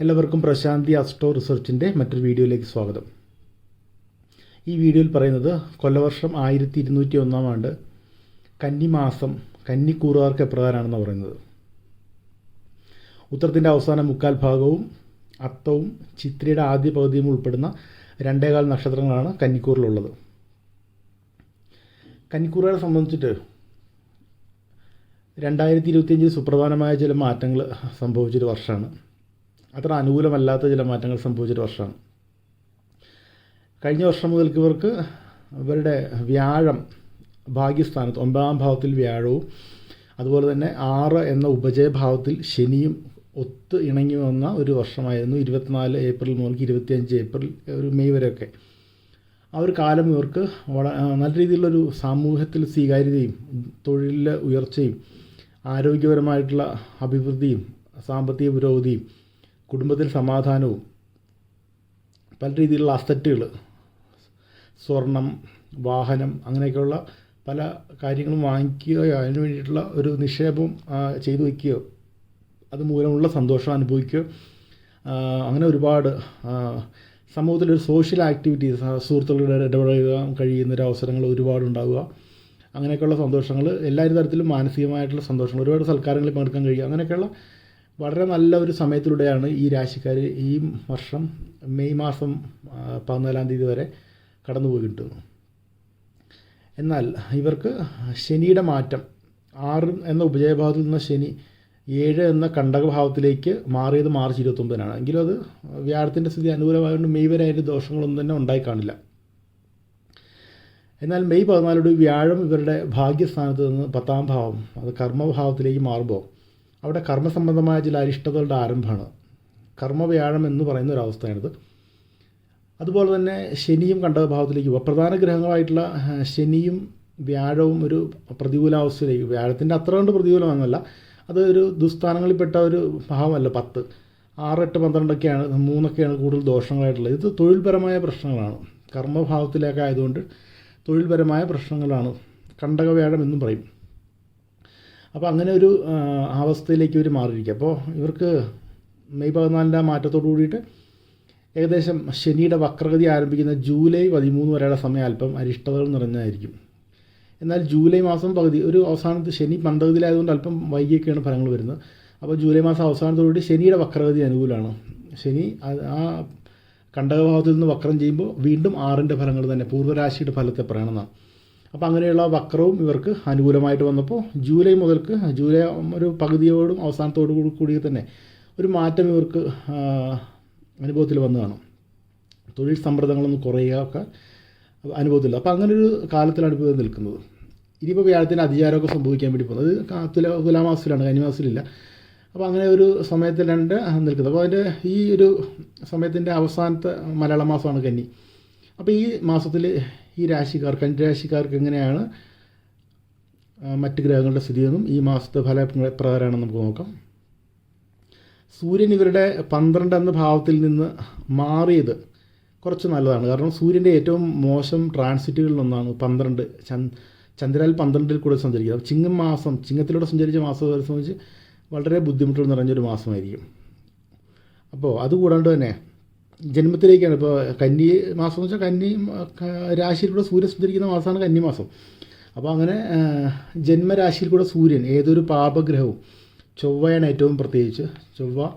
എല്ലാവർക്കും പ്രശാന്തി അസ്ട്രോ റിസർച്ചിന്റെ മറ്റൊരു വീഡിയോയിലേക്ക് സ്വാഗതം. ഈ വീഡിയോയിൽ പറയുന്നത് കൊല്ലവർഷം ആയിരത്തി ഇരുന്നൂറ്റി ഒന്നാം ആണ്ട് കന്നിമാസം കന്നിക്കൂറുകാർക്ക് എപ്രകാരമാണെന്ന് പറയുന്നത്. ഉത്തരത്തിന്റെ അവസാന മുക്കാൽ ഭാഗവും അത്തവും ചിത്രയുടെ ആദ്യ പകുതിയും ഉൾപ്പെടുന്ന രണ്ടേകാൽ നക്ഷത്രങ്ങളാണ് കന്നിക്കൂറിലുള്ളത്. കന്നിക്കൂറുകാരെ സംബന്ധിച്ചിട്ട് രണ്ടായിരത്തി ഇരുപത്തിയഞ്ചിൽ സുപ്രധാനമായ ചില മാറ്റങ്ങൾ സംഭവിച്ചൊരു വർഷമാണ്. അത്ര അനുകൂലമല്ലാത്ത ചില മാറ്റങ്ങൾ സംഭവിച്ചൊരു വർഷമാണ്. കഴിഞ്ഞ വർഷം മുതൽക്ക് ഇവർക്ക് ഇവരുടെ വ്യാഴം ഭാഗ്യസ്ഥാനത്ത് ഒമ്പതാം ഭാവത്തിൽ വ്യാഴവും അതുപോലെ തന്നെ ആറ് എന്ന ഉപജയഭാവത്തിൽ ശനിയും ഒത്ത് ഇണങ്ങി വന്ന ഒരു വർഷമായിരുന്നു ഇരുപത്തിനാല് ഏപ്രിൽ മുതൽക്ക് ഇരുപത്തിയഞ്ച് ഏപ്രിൽ ഒരു മെയ് വരെയൊക്കെ. ആ ഒരു കാലം ഇവർക്ക് വള നല്ല രീതിയിലുള്ളൊരു സാമൂഹ്യത്തിൽ സ്വീകാര്യതയും തൊഴിലിലെ ഉയർച്ചയും ആരോഗ്യപരമായിട്ടുള്ള അഭിവൃദ്ധിയും സാമ്പത്തിക പുരോഗതിയും കുടുംബത്തിൽ സമാധാനവും പല രീതിയിലുള്ള അസറ്റുകൾ സ്വർണം വാഹനം അങ്ങനെയൊക്കെയുള്ള പല കാര്യങ്ങളും വാങ്ങിക്കുകയോ അതിന് വേണ്ടിയിട്ടുള്ള ഒരു നിക്ഷേപം ചെയ്തു വയ്ക്കുകയോ അതുമൂലമുള്ള സന്തോഷം അനുഭവിക്കുകയോ അങ്ങനെ ഒരുപാട് സമൂഹത്തിലൊരു സോഷ്യൽ ആക്ടിവിറ്റീസ് സുഹൃത്തുക്കളുടെ ഇടപഴകാൻ കഴിയുന്ന ഒരു അവസരങ്ങൾ ഒരുപാട് ഉണ്ടാവുക. അങ്ങനെയൊക്കെയുള്ള സന്തോഷങ്ങൾ എല്ലാ തരത്തിലും മാനസികമായിട്ടുള്ള സന്തോഷങ്ങൾ. ഒരുപാട് സൽക്കാരങ്ങളിൽ പങ്കെടുക്കാൻ കഴിയുക. അങ്ങനെയൊക്കെയുള്ള വളരെ നല്ല ഒരു സമയത്തിലൂടെയാണ് ഈ രാശിക്കാർ ഈ വർഷം മെയ് മാസം പതിനാലാം തീയതി വരെ കടന്നു പോയിട്ടുള്ളത് എന്നാൽ ഇവർക്ക് ശനിയുടെ മാറ്റം ആറ് എന്ന ഉപജയഭാവത്തിൽ നിന്ന് ശനി ഏഴ് എന്ന കണ്ടകഭാവത്തിലേക്ക് മാറിയത് മാർച്ച് ഇരുപത്തൊമ്പതിനാണ്. എങ്കിലും അത് വ്യാഴത്തിന്റെ സ്ഥിതി അനുകൂലമായതുകൊണ്ട് മെയ് വരെ അതിന്റെ ദോഷങ്ങളൊന്നും തന്നെ ഉണ്ടായി കാണില്ല. എന്നാൽ മെയ് പതിനാലോട് വ്യാഴം ഇവരുടെ ഭാഗ്യസ്ഥാനത്ത് നിന്ന് പത്താം ഭാവം അത് കർമ്മഭാവത്തിലേക്ക് മാറുമ്പോൾ അവിടെ കർമ്മസംബന്ധമായ ചില അരിഷ്ടതകളുടെ ആരംഭമാണ്. കർമ്മവ്യാഴം എന്ന് പറയുന്ന ഒരു അവസ്ഥയാണിത്. അതുപോലെ തന്നെ ശനിയും കണ്ടഭാവത്തിലേക്ക് പോകുക പ്രധാന ഗ്രഹങ്ങളായിട്ടുള്ള ശനിയും വ്യാഴവും ഒരു പ്രതികൂലാവസ്ഥയിലേക്ക് വ്യാഴത്തിന്റെ അത്ര കണ്ട് പ്രതികൂലമാണെന്നല്ല അത് ഒരു ദുസ്ഥാനങ്ങളിൽപ്പെട്ട ഒരു ഭാവമല്ല പത്ത്. ആറ് എട്ട് പന്ത്രണ്ടൊക്കെയാണ് മൂന്നൊക്കെയാണ് കൂടുതൽ ദോഷങ്ങളായിട്ടുള്ളത്. ഇത് തൊഴിൽപരമായ പ്രശ്നങ്ങളാണ്. കർമ്മഭാവത്തിലേക്കായതുകൊണ്ട് തൊഴിൽപരമായ പ്രശ്നങ്ങളാണ്. കണ്ടകവ്യാഴം എന്നും പറയും. അപ്പോൾ അങ്ങനെ ഒരു അവസ്ഥയിലേക്ക് ഇവർ മാറിയിരിക്കുക അപ്പോൾ ഇവർക്ക് മെയ് പതിനാലിന്റെ മാറ്റത്തോടു കൂടിയിട്ട് ഏകദേശം ശനിയുടെ വക്രഗതി ആരംഭിക്കുന്ന ജൂലൈ പതിമൂന്ന് വരെയുള്ള സമയം അല്പം അരിഷ്ടതകൾ നിറഞ്ഞതായിരിക്കും. എന്നാൽ ജൂലൈ മാസം പകുതി ഒരു അവസാനത്ത് ശനി മന്ദഗതിയിലായതുകൊണ്ട് അല്പം വൈകിയൊക്കെയാണ് ഫലങ്ങൾ വരുന്നത്. അപ്പോൾ ജൂലൈ മാസം അവസാനത്തോടുകൂടി ശനിയുടെ വക്രഗതി അനുകൂലമാണ്. ശനി ആ കണ്ടകഭാവത്തിൽ നിന്ന് വക്രം ചെയ്യുമ്പോൾ വീണ്ടും ആറിന്റെ ഫലങ്ങൾ തന്നെ പൂർവരാശിയുടെ ഫലത്തെ പറയണമെന്നാണ് അപ്പോൾ അങ്ങനെയുള്ള വക്രവും ഇവർക്ക് അനുകൂലമായിട്ട് വന്നപ്പോൾ ജൂലൈ മുതൽക്ക് ജൂലൈ ഒരു പകുതിയോടും അവസാനത്തോടു കൂടി തന്നെ ഒരു മാറ്റം ഇവർക്ക് അനുഭവത്തിൽ വന്നു കാണും. തൊഴിൽ സമ്മർദ്ദങ്ങളൊന്നും കുറയുകയൊക്കെ അനുഭവത്തില്ല. അപ്പോൾ അങ്ങനെ ഒരു കാലത്തിലാണ് ഇപ്പോൾ നിൽക്കുന്നത്. ഇനിയിപ്പോൾ വ്യാഴത്തിന് അധികാരമൊക്കെ സംഭവിക്കാൻ വേണ്ടി പോകുന്നത്. തുല തുലാമാസത്തിലാണ് കന്നിമാസത്തിലില്ല അപ്പോൾ അങ്ങനെ ഒരു സമയത്തിൽ രണ്ട് നിൽക്കുന്നത്. അപ്പോൾ അതിന്റെ ഈ ഒരു സമയത്തിന്റെ അവസാനത്തെ മലയാള മാസമാണ് കന്നി. അപ്പോൾ ഈ മാസത്തിൽ ഈ രാശിക്കാർക്ക് അഞ്ച് രാശിക്കാർക്ക് എങ്ങനെയാണ് മറ്റ് ഗ്രഹങ്ങളുടെ സ്ഥിതിയെന്നും ഈ മാസത്തെ ഫല പ്രകാരമാണെന്ന് നമുക്ക് നോക്കാം. സൂര്യൻ ഇവരുടെ പന്ത്രണ്ട് എന്ന ഭാവത്തിൽ നിന്ന് മാറിയത് കുറച്ച് നല്ലതാണ്. കാരണം സൂര്യന്റെ ഏറ്റവും മോശം ട്രാൻസിറ്റുകളിലൊന്നാണ് പന്ത്രണ്ട്. ചന്ദ്രാൽ പന്ത്രണ്ടിൽ കൂടെ സഞ്ചരിക്കുക ചിങ്ങം മാസം ചിങ്ങത്തിലൂടെ സഞ്ചരിച്ച മാസം സംബന്ധിച്ച് വളരെ ബുദ്ധിമുട്ടുകൾ നിറഞ്ഞൊരു മാസമായിരിക്കും. അപ്പോൾ അതുകൂടാണ്ട് തന്നെ ജന്മത്തിലേക്കാണ്. ഇപ്പോൾ കന്നി മാസം എന്ന് വെച്ചാൽ കന്നി രാശിയിലൂടെ സൂര്യൻ സഞ്ചരിക്കുന്ന മാസമാണ് കന്നിമാസം അപ്പോൾ അങ്ങനെ ജന്മരാശിയിൽ കൂടെ സൂര്യൻ ഏതൊരു പാപഗ്രഹവും ചൊവ്വയാണ് ഏറ്റവും പ്രത്യേകിച്ച്. ചൊവ്വ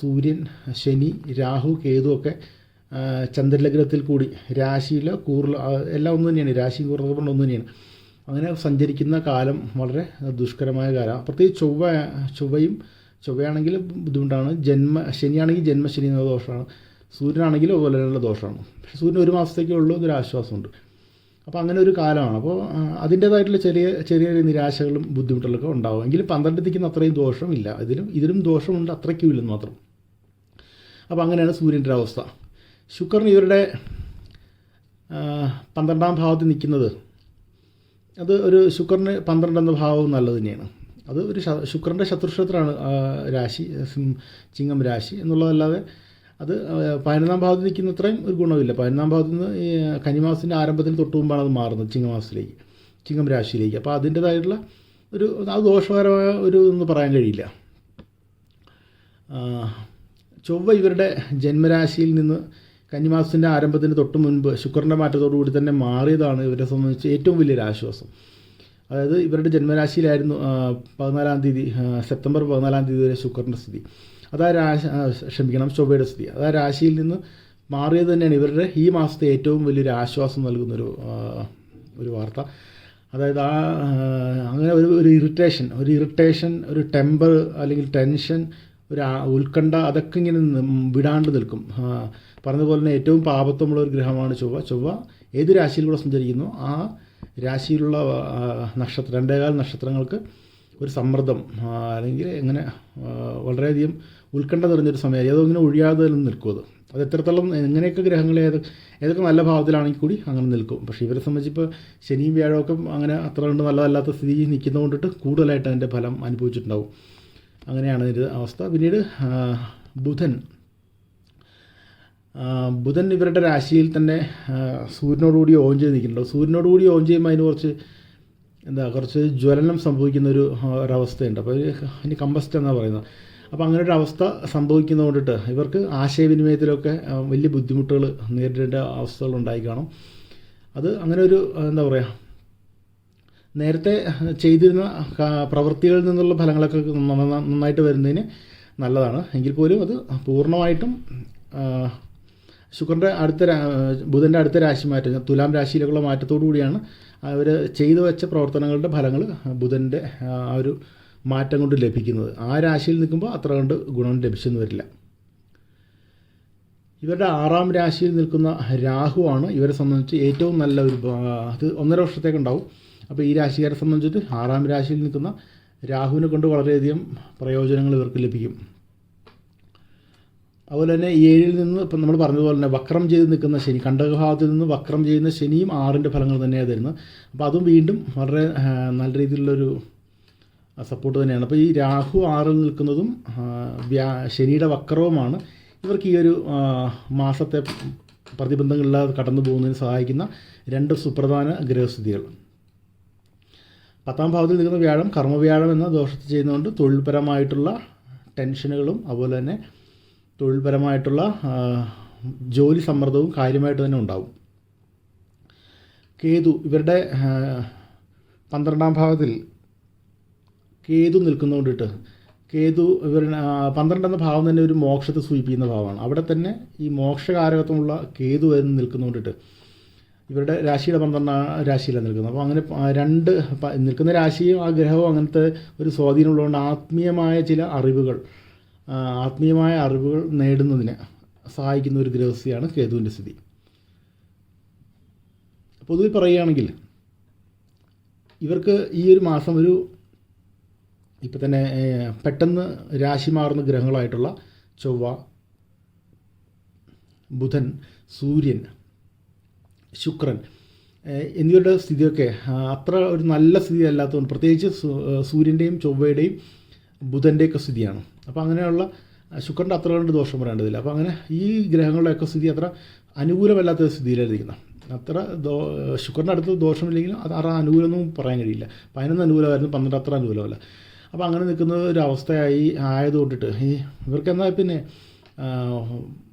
സൂര്യൻ ശനി രാഹു കേതു ഒക്കെ ചന്ദ്രലഗ്നത്തിൽ കൂടി രാശിയിൽ കൂറിൽ എല്ലാം ഒന്ന് തന്നെയാണ്. രാശി കൊണ്ട് ഒന്ന് തന്നെയാണ്. അങ്ങനെ സഞ്ചരിക്കുന്ന കാലം വളരെ ദുഷ്കരമായ കാലമാണ്. പ്രത്യേകിച്ച് ചൊവ്വ ചൊവ്വയും ചൊവ്വയാണെങ്കിൽ ബുദ്ധിമുട്ടാണ്. ജന്മ ശനിയാണെങ്കിൽ ജന്മശനി എന്ന ദോഷമാണ്. സൂര്യനാണെങ്കിൽ അതുപോലെ തന്നെയുള്ള ദോഷമാണ്. പക്ഷേ സൂര്യൻ ഒരു മാസത്തേക്കേ ഉള്ളൂ എന്നൊരു ആശ്വാസമുണ്ട്. അപ്പോൾ അങ്ങനെ ഒരു കാലമാണ്. അപ്പോൾ അതിന്റേതായിട്ടുള്ള ചെറിയ ചെറിയ നിരാശകളും ബുദ്ധിമുട്ടുകളൊക്കെ ഉണ്ടാവും. എങ്കിലും പന്ത്രണ്ട് തിക്കുന്ന അത്രയും ദോഷമില്ല. ഇതിലും ഇതിലും ദോഷമുണ്ട് അത്രയ്ക്കും ഇല്ലെന്ന് മാത്രം. അപ്പോൾ അങ്ങനെയാണ് സൂര്യന്റെ അവസ്ഥ. ശുക്രൻ ഇവരുടെ പന്ത്രണ്ടാം ഭാവത്തിൽ നിൽക്കുന്നത് അത് ഒരു ശുക്രന് പന്ത്രണ്ട് എന്ന ഭാവം നല്ലത് തന്നെയാണ്. അത് ഒരു ശുക്രന്റെ ശത്രുക്ഷേത്രമാണ് രാശി ചിങ്ങം രാശി എന്നുള്ളതല്ലാതെ അത് പതിനൊന്നാം ഭാഗത്ത് നിൽക്കുന്ന അത്രയും ഒരു ഗുണമില്ല. പതിനൊന്നാം ഭാഗത്ത് നിന്ന് കന്നിമാസത്തിന്റെ ആരംഭത്തിൽ തൊട്ട് മുമ്പാണ് അത് മാറുന്നത് ചിങ്ങമാസത്തിലേക്ക് ചിങ്ങം രാശിയിലേക്ക്. അപ്പോൾ അതിന്റേതായിട്ടുള്ള ഒരു അത് ദോഷകരമായ ഒരു എന്ന് പറയാൻ കഴിയില്ല. ചൊവ്വ ഇവരുടെ ജന്മരാശിയിൽ നിന്ന് കന്നിമാസത്തിന്റെ ആരംഭത്തിന് തൊട്ട് മുൻപ് ശുക്രന്റെ മാറ്റത്തോടു കൂടി തന്നെ മാറിയതാണ് ഇവരെ സംബന്ധിച്ച് ഏറ്റവും വലിയൊരു ആശ്വാസം. അതായത് ഇവരുടെ ജന്മരാശിയിലായിരുന്നു പതിനാലാം തീയതി സെപ്റ്റംബർ പതിനാലാം തീയതി വരെ ശുക്രന്റെ സ്ഥിതി. അതാ രാശി ക്ഷമിക്കണം ചൊവ്വയുടെ സ്ഥിതി. അതാ രാശിയിൽ നിന്ന് മാറിയത് തന്നെയാണ് ഇവരുടെ ഈ മാസത്തെ ഏറ്റവും വലിയൊരു ആശ്വാസം നൽകുന്നൊരു ഒരു വാർത്ത. അതായത് ആ അങ്ങനെ ഒരു ഒരു ഇറിറ്റേഷൻ ഒരു ഇറിറ്റേഷൻ ഒരു ടെമ്പർ അല്ലെങ്കിൽ ടെൻഷൻ ഒരു ഉത്കണ്ഠ അതൊക്കെ ഇങ്ങനെ വിടാണ്ട് നിൽക്കും. പറഞ്ഞതുപോലെ തന്നെ ഏറ്റവും പാപത്വമുള്ള ഒരു ഗ്രഹമാണ് ചൊവ്വ. ചൊവ്വ ഏത് രാശിയിലൂടെ സഞ്ചരിക്കുന്നു? ആ രാശിയിലുള്ള നക്ഷത്രം രണ്ടേകാൽ നക്ഷത്രങ്ങൾക്ക് ഒരു സമ്മർദ്ദം അല്ലെങ്കിൽ എങ്ങനെ ആ, വളരെയധികം ഉത്കണ്ഠ നിറഞ്ഞൊരു സമയം ഏതോ ഇങ്ങനെ ഒഴിയാതെ നിൽക്കും അത് അത് എത്രത്തോളം എങ്ങനെയൊക്കെ ഗ്രഹങ്ങൾ ഏത് ഏതൊക്കെ നല്ല ഭാവത്തിലാണെങ്കിൽ കൂടി അങ്ങനെ നിൽക്കും. പക്ഷേ ഇവരെ സംബന്ധിച്ച് ഇപ്പോൾ ശനിയും വ്യാഴമൊക്കെ അങ്ങനെ അത്ര കണ്ട് നല്ലതല്ലാത്ത സ്ഥിതി നിൽക്കുന്നത് കൊണ്ടിട്ട് കൂടുതലായിട്ട് അതിന്റെ ഫലം അനുഭവിച്ചിട്ടുണ്ടാവും. അങ്ങനെയാണ് ഇതിന്റെ അവസ്ഥ. പിന്നീട് ബുധൻ. ബുധൻ ഇവരുടെ രാശിയിൽ തന്നെ സൂര്യനോടുകൂടി ഓൺ ചെയ്ത് നിൽക്കുന്നുണ്ടാവും സൂര്യനോടുകൂടി ഓൺ ചെയ്യുമ്പോൾ അതിന് കുറച്ച് എന്താ കുറച്ച് ജ്വലനം സംഭവിക്കുന്ന ഒരു ഒരവസ്ഥയുണ്ട്. അപ്പോൾ ഇനി കമ്പസ്റ്റ് എന്നാണ് പറയുന്നത്. അപ്പോൾ അങ്ങനെ ഒരു അവസ്ഥ സംഭവിക്കുന്നത് കൊണ്ടിട്ട് ഇവർക്ക് ആശയവിനിമയത്തിലൊക്കെ വലിയ ബുദ്ധിമുട്ടുകൾ നേരിടേണ്ട അവസ്ഥകൾ ഉണ്ടായി കാണും. അത് അങ്ങനെ ഒരു എന്താ പറയുക നേരത്തെ ചെയ്തിരുന്ന പ്രവൃത്തികളിൽ നിന്നുള്ള ഫലങ്ങളൊക്കെ നന്നായിട്ട് വരുന്നതിന് നല്ലതാണ്. എങ്കിൽ പോലും അത് പൂർണമായിട്ടും ശുക്രന്റെ അടുത്ത ബുധന്റെ അടുത്ത രാശി മാറ്റം തുലാം രാശിയിലേക്കുള്ള മാറ്റത്തോടു കൂടിയാണ് അവർ ചെയ്തു വെച്ച പ്രവർത്തനങ്ങളുടെ ഫലങ്ങൾ ബുധന്റെ ആ ഒരു മാറ്റം കൊണ്ട് ലഭിക്കുന്നത്. ആ രാശിയിൽ നിൽക്കുമ്പോൾ അത്ര കൊണ്ട് ഗുണം ലഭിച്ചെന്ന് വരില്ല. ഇവരുടെ ആറാം രാശിയിൽ നിൽക്കുന്ന രാഹുവാണ് ഇവരെ സംബന്ധിച്ച് ഏറ്റവും നല്ല ഒരു അത് ഒന്നര വർഷത്തേക്ക് ഉണ്ടാവും. അപ്പോൾ ഈ രാശിക്കാരെ സംബന്ധിച്ചിട്ട് ആറാം രാശിയിൽ നിൽക്കുന്ന രാഹുവിനെ കൊണ്ട് വളരെയധികം പ്രയോജനങ്ങൾ ഇവർക്ക് ലഭിക്കും. അതുപോലെ തന്നെ ഏഴിൽ നിന്ന് ഇപ്പം നമ്മൾ പറഞ്ഞതുപോലെ തന്നെ വക്രം ചെയ്ത് നിൽക്കുന്ന ശനി കണ്ടകഭാവത്തിൽ നിന്ന് വക്രം ചെയ്യുന്ന ശനിയും ആറിന്റെ ഫലങ്ങൾ തന്നെയാണ് തരുന്നത്. അപ്പോൾ അതും വീണ്ടും വളരെ നല്ല രീതിയിലുള്ളൊരു സപ്പോർട്ട് തന്നെയാണ്. അപ്പോൾ ഈ രാഹു ആറിൽ നിൽക്കുന്നതും വ്യാ ശനിയുടെ വക്രവുമാണ്. ഇവർക്ക് ഈ ഒരു മാസത്തെ പ്രതിബന്ധങ്ങളില്ലാതെ കടന്നു പോകുന്നതിന് സഹായിക്കുന്ന രണ്ട് സുപ്രധാന ഗ്രഹസ്ഥിതികൾ. പത്താം ഭാവത്തിൽ നിൽക്കുന്ന വ്യാഴം കർമ്മവ്യാഴം എന്ന ദോഷത്തിൽ ചെയ്യുന്നതുകൊണ്ട് തൊഴിൽപരമായിട്ടുള്ള ടെൻഷനുകളും അതുപോലെ തന്നെ തൊഴിൽപരമായിട്ടുള്ള ജോലി സമ്മർദ്ദവും കാര്യമായിട്ട് തന്നെ ഉണ്ടാവും. കേതു ഇവരുടെ പന്ത്രണ്ടാം ഭാഗത്തിൽ കേതു നിൽക്കുന്നതുകൊണ്ടിട്ട് കേതു ഇവർ പന്ത്രണ്ടെന്ന ഭാവം തന്നെ ഒരു മോക്ഷത്തെ സൂചിപ്പിക്കുന്ന ഭാവമാണ്. അവിടെ തന്നെ ഈ മോക്ഷകാരകത്വമുള്ള കേതു എന്ന് നിൽക്കുന്നതുകൊണ്ടിട്ട് ഇവരുടെ രാശിയുടെ പന്ത്രണ്ടാം രാശിയിലാണ് നിൽക്കുന്നത്. അപ്പോൾ അങ്ങനെ രണ്ട് നിൽക്കുന്ന രാശിയും ആ ഗ്രഹവും അങ്ങനത്തെ ഒരു സ്വാധീനമുള്ളതുകൊണ്ട് ആത്മീയമായ ചില അറിവുകൾ ആത്മീയമായ അറിവുകൾ നേടുന്നതിന് സഹായിക്കുന്ന ഒരു ഗ്രഹസ്ഥിതിയാണ് കേതുവിന്റെ സ്ഥിതി. പൊതുവെ പറയുകയാണെങ്കിൽ ഇവർക്ക് ഈ ഒരു മാസം ഒരു ഇപ്പം തന്നെ പെട്ടെന്ന് രാശി മാറുന്ന ഗ്രഹങ്ങളായിട്ടുള്ള ചൊവ്വ ബുധൻ സൂര്യൻ ശുക്രൻ എന്നിവരുടെ സ്ഥിതിയൊക്കെ അത്ര ഒരു നല്ല സ്ഥിതി അല്ലാത്തതുകൊണ്ട് പ്രത്യേകിച്ച് സൂര്യന്റെയും ചൊവ്വയുടെയും ബുധന്റെയൊക്കെ സ്ഥിതിയാണ്. അപ്പോൾ അങ്ങനെയുള്ള ശുക്രന്റെ അത്ര കണ്ട് ദോഷം പറയേണ്ടതില്ല അപ്പോൾ അങ്ങനെ ഈ ഗ്രഹങ്ങളുടെയൊക്കെ സ്ഥിതി അത്ര അനുകൂലമല്ലാത്ത സ്ഥിതിയിലായിരിക്കുന്നത് അത്ര ദോ ശുക്രന്റെ അടുത്ത് ദോഷമില്ലെങ്കിലും അത് അത്ര അനുകൂലമൊന്നും പറയാൻ കഴിയില്ല. പതിനൊന്ന് അനുകൂലമായിരുന്നു പന്ത്രണ്ട് അത്ര അനുകൂലമല്ല. അപ്പോൾ അങ്ങനെ നിൽക്കുന്ന ഒരു അവസ്ഥയായി ആയതുകൊണ്ടിട്ട് ഈ ഇവർക്ക് എന്നാൽ പിന്നെ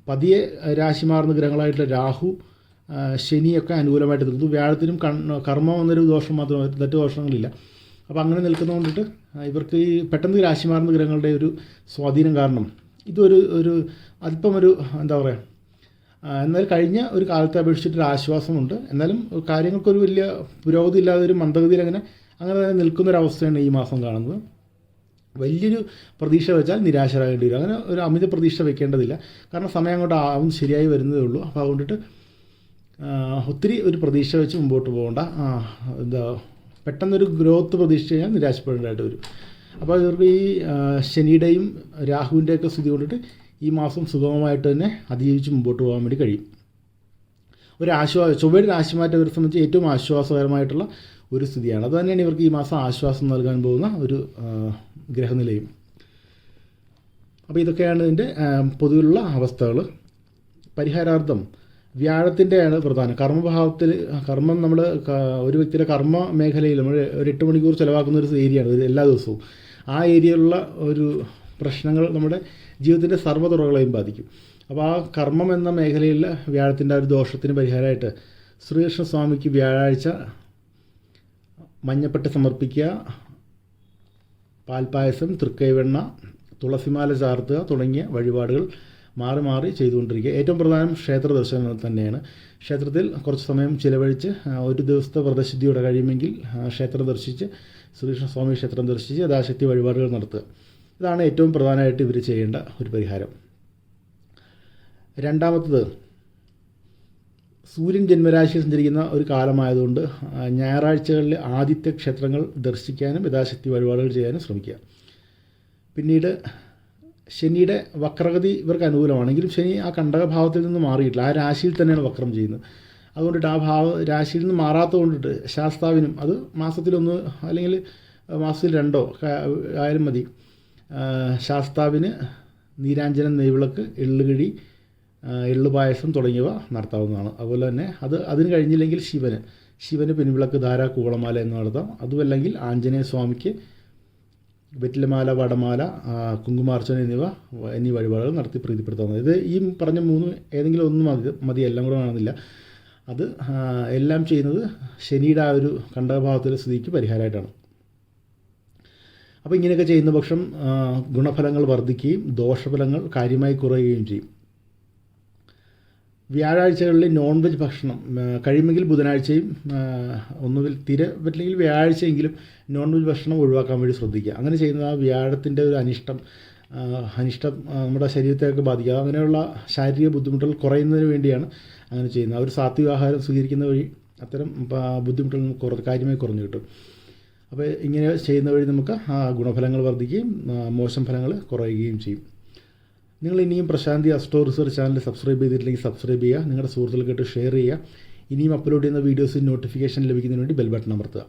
പതിയെ രാശി മാറുന്ന ഗ്രഹങ്ങളായിട്ടുള്ള രാഹു ശനിയൊക്കെ അനുകൂലമായിട്ട് നിൽക്കുന്നു. വ്യാഴത്തിനും കർമ്മം എന്നൊരു ദോഷം മാത്രമേ മറ്റു ദോഷങ്ങളില്ല അപ്പോൾ അങ്ങനെ നിൽക്കുന്നതുകൊണ്ടിട്ട് ഇവർക്ക് ഈ പെട്ടെന്ന് രാശി മാറുന്ന ഗ്രഹങ്ങളുടെ ഒരു സ്വാധീനം കാരണം ഇതൊരു ഒരു അല്പം ഒരു എന്താ പറയുക എന്നാൽ കഴിഞ്ഞ ഒരു കാലത്തെ അപേക്ഷിച്ചിട്ട് ഒരു ആശ്വാസമുണ്ട്. എന്നാലും കാര്യങ്ങൾക്കൊരു വലിയ പുരോഗതി ഇല്ലാതെ ഒരു മന്ദഗതിയിൽ അങ്ങനെ അങ്ങനെ തന്നെ നിൽക്കുന്നൊരവസ്ഥയാണ് ഈ മാസം കാണുന്നത്. വലിയൊരു പ്രതീക്ഷ വെച്ചാൽ നിരാശരാകേണ്ടി വരും. അങ്ങനെ ഒരു അമിത പ്രതീക്ഷ വെക്കേണ്ടതില്ല. കാരണം സമയം അങ്ങോട്ട് ആവും ശരിയായി വരുന്നതേ ഉള്ളൂ. അപ്പോൾ അതുകൊണ്ടിട്ട് ഒത്തിരി ഒരു പ്രതീക്ഷ വെച്ച് മുമ്പോട്ട് പോകേണ്ട. എന്താ പെട്ടെന്നൊരു ഗ്രോത്ത് പ്രതീക്ഷിച്ച് കഴിഞ്ഞാൽ നിരാശപ്പെടേണ്ടതായിട്ട് വരും. അപ്പോൾ ഇവർക്ക് ഈ ശനിയുടെയും രാഹുവിന്റെയൊക്കെ സ്ഥിതി കൊണ്ടിട്ട് ഈ മാസം സുഗമമായിട്ട് തന്നെ അതിജീവിച്ച് മുമ്പോട്ട് പോകാൻ വേണ്ടി കഴിയും. ഒരു ആശ്വാസം ചൊവ്വയുടെ രാശിമാറ്റം ഇവരെ സംബന്ധിച്ച് ഏറ്റവും ആശ്വാസകരമായിട്ടുള്ള ഒരു സ്ഥിതിയാണ്. അത് തന്നെയാണ് ഇവർക്ക് ഈ മാസം ആശ്വാസം നൽകാൻ പോകുന്ന ഒരു ഗ്രഹനിലയും. അപ്പോൾ ഇതൊക്കെയാണ് ഇതിന്റെ പൊതുവിലുള്ള അവസ്ഥകൾ. പരിഹാരാർത്ഥം. വ്യാഴത്തിന്റെയാണ് പ്രധാനം. കർമ്മഭാവത്തിൽ കർമ്മം നമ്മൾ ഒരു വ്യക്തിയുടെ കർമ്മ മേഖലയിൽ നമ്മൾ ഒരു എട്ട് മണിക്കൂർ ചിലവാക്കുന്ന ഒരു ഏരിയയാണ് ഒരു എല്ലാ ദിവസവും. ആ ഏരിയയിലുള്ള ഒരു പ്രശ്നങ്ങൾ നമ്മുടെ ജീവിതത്തിന്റെ സർവതുറകളെയും ബാധിക്കും. അപ്പോൾ ആ കർമ്മം എന്ന മേഖലയിൽ വ്യാഴത്തിന്റെ ഒരു ദോഷത്തിന് പരിഹാരമായിട്ട് ശ്രീകൃഷ്ണ സ്വാമിക്ക് വ്യാഴാഴ്ച മഞ്ഞപ്പെട്ട് സമർപ്പിക്കുക പാൽപ്പായസം തൃക്കൈവെണ്ണ തുളസിമാല ചാർത്തുക തുടങ്ങിയ വഴിപാടുകൾ മാറി മാറി ചെയ്തുകൊണ്ടിരിക്കുക. ഏറ്റവും പ്രധാനം ക്ഷേത്ര ദർശനം തന്നെയാണ്. ക്ഷേത്രത്തിൽ കുറച്ച് സമയം ചിലവഴിച്ച് ഒരു ദിവസത്തെ വ്രതശുദ്ധിയോടെ കഴിയുമെങ്കിൽ ക്ഷേത്രം ദർശിച്ച് ശ്രീകൃഷ്ണസ്വാമി ക്ഷേത്രം ദർശിച്ച് യഥാശക്തി വഴിപാടുകൾ നടത്തുക. ഇതാണ് ഏറ്റവും പ്രധാനമായിട്ട് ഇവർ ചെയ്യേണ്ട ഒരു പരിഹാരം. രണ്ടാമത്തത് സൂര്യൻ ജന്മരാശിയിൽ സഞ്ചരിക്കുന്ന ഒരു കാലമായതുകൊണ്ട് ഞായറാഴ്ചകളിലെ ആദിത്യ ക്ഷേത്രങ്ങൾ ദർശിക്കാനും യഥാശക്തി വഴിപാടുകൾ ചെയ്യാനും ശ്രമിക്കുക. പിന്നീട് ശനിയുടെ വക്രഗതി ഇവർക്ക് അനുകൂലമാണെങ്കിലും ശനി ആ കണ്ടകഭാവത്തിൽ നിന്ന് മാറിയിട്ടില്ല. ആ രാശിയിൽ തന്നെയാണ് വക്രം ചെയ്യുന്നത്. അതുകൊണ്ടിട്ട് ആ ഭാവ രാശിയിൽ നിന്ന് മാറാത്തത് കൊണ്ടിട്ട് ശാസ്താവിനും അത് മാസത്തിലൊന്ന് അല്ലെങ്കിൽ മാസത്തിൽ രണ്ടോ ആയാലും മതി. ശാസ്താവിന് നീരാഞ്ജനം നെയ്വിളക്ക് എള്ളുകിഴി എള്ളുപായസം പായസം തുടങ്ങിയവ നടത്താവുന്നതാണ്. അതുപോലെ തന്നെ അത് അതിന് കഴിഞ്ഞില്ലെങ്കിൽ ശിവന്. ശിവന് പിൻവിളക്ക് ധാരാ കൂവളമാല എന്ന് നടത്താം. അതുമല്ലെങ്കിൽ ആഞ്ജനേയ സ്വാമിക്ക് വെറ്റിലമാല വടമാല കുങ്കുമാർച്ചന എന്നിവ എന്നീ വഴിപാടുകൾ നടത്തി പ്രീതിപ്പെടുത്താവുന്നത് ഇത് ഈ പറഞ്ഞ മൂന്ന് ഏതെങ്കിലും ഒന്ന് മതി മതി എല്ലാം കൂടെ കാണുന്നില്ല അത് എല്ലാം ചെയ്യുന്നത് ശനിയുടെ ആ ഒരു കണ്ടഭാവത്തിലെ സ്ഥിതിക്ക് പരിഹാരമായിട്ടാണ്. അപ്പോൾ ഇങ്ങനെയൊക്കെ ചെയ്യുന്ന പക്ഷം ഗുണഫലങ്ങൾ വർദ്ധിക്കുകയും ദോഷഫലങ്ങൾ കാര്യമായി കുറയുകയും ചെയ്യും. വ്യാഴാഴ്ചകളിൽ നോൺ വെജ് ഭക്ഷണം കഴിയുമെങ്കിൽ ബുധനാഴ്ചയും ഒന്നുകിൽ തീരെ പറ്റില്ലെങ്കിൽ വ്യാഴാഴ്ചയെങ്കിലും നോൺ വെജ് ഭക്ഷണം ഒഴിവാക്കാൻ വേണ്ടി ശ്രദ്ധിക്കുക. അങ്ങനെ ചെയ്യുന്നത് ആ വ്യാഴത്തിന്റെ ഒരു അനിഷ്ടം അനിഷ്ടം നമ്മുടെ ശരീരത്തെയൊക്കെ ബാധിക്കുക അങ്ങനെയുള്ള ശാരീരിക ബുദ്ധിമുട്ടുകൾ കുറയുന്നതിന് വേണ്ടിയാണ് അങ്ങനെ ചെയ്യുന്നത്. അവർ സാത്വിക ആഹാരം സ്വീകരിക്കുന്ന വഴി അത്തരം ബുദ്ധിമുട്ടുകൾ നമുക്ക് കുറ കാര്യമായി കുറഞ്ഞു കിട്ടും. അപ്പോൾ ഇങ്ങനെ ചെയ്യുന്ന വഴി നമുക്ക് ഗുണഫലങ്ങൾ വർദ്ധിക്കുകയും മോശം ഫലങ്ങൾ കുറയുകയും ചെയ്യും. നിങ്ങൾ ഇനിയും Prashanthi astro research channel subscribe ചെയ്തിട്ടില്ലെങ്കിൽ സബ്സ്ക്രൈബ് ചെയ്യുക. നിങ്ങളുടെ സുഹൃത്തുക്കൾക്കായിട്ട് ഷെയർ ചെയ്യുക. ഇനിയും അപ്ലോഡ് ചെയ്യുന്ന വീഡിയോസിന് നോട്ടിഫിക്കേഷൻ ലഭിക്കുന്നതിന് വേണ്ടി ബെൽ ബട്ടൺ അമർത്തുക.